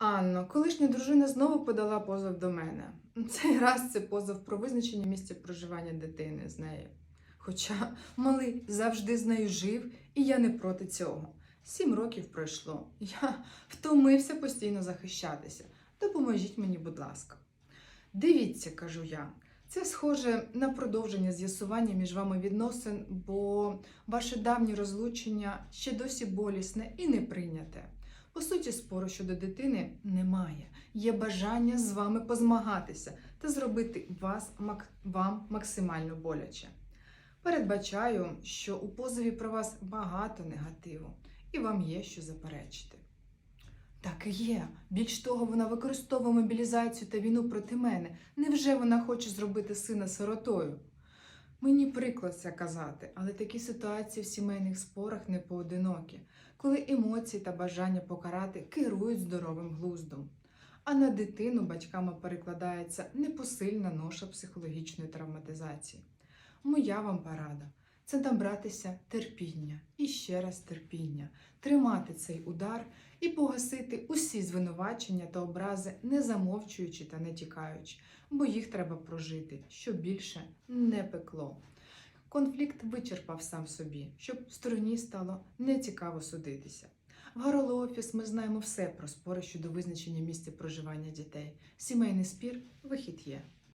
Анно, колишня дружина знову подала позов до мене. Цей раз це позов про визначення місця проживання дитини з нею. Хоча малий завжди з нею жив, і я не проти цього. Сім років пройшло. Я втомився постійно захищатися. Допоможіть мені, будь ласка. Дивіться, кажу я. Це схоже на продовження з'ясування між вами відносин, бо ваше давнє розлучення ще досі болісне і не прийняте. По суті, спору щодо дитини немає. Є бажання з вами позмагатися та зробити вас вам максимально боляче. Передбачаю, що у позові про вас багато негативу, і вам є що заперечити. Так і є. Більш того, вона використовує мобілізацію та війну проти мене. Невже вона хоче зробити сина сиротою? Мені приклад це казати, але такі ситуації в сімейних спорах не поодинокі, коли емоції та бажання покарати керують здоровим глуздом. А на дитину батьками перекладається непосильна ноша психологічної травматизації. Моя вам порада це набратися терпіння і ще раз терпіння, тримати цей удар і погасити усі звинувачення та образи, не замовчуючи та не тікаючи, бо їх треба прожити, щоб більше не пекло. Конфлікт вичерпав сам собі, щоб стороні стало нецікаво судитися. В Гароло Офіс ми знаємо все про спори щодо визначення місця проживання дітей. Сімейний спір вихід є.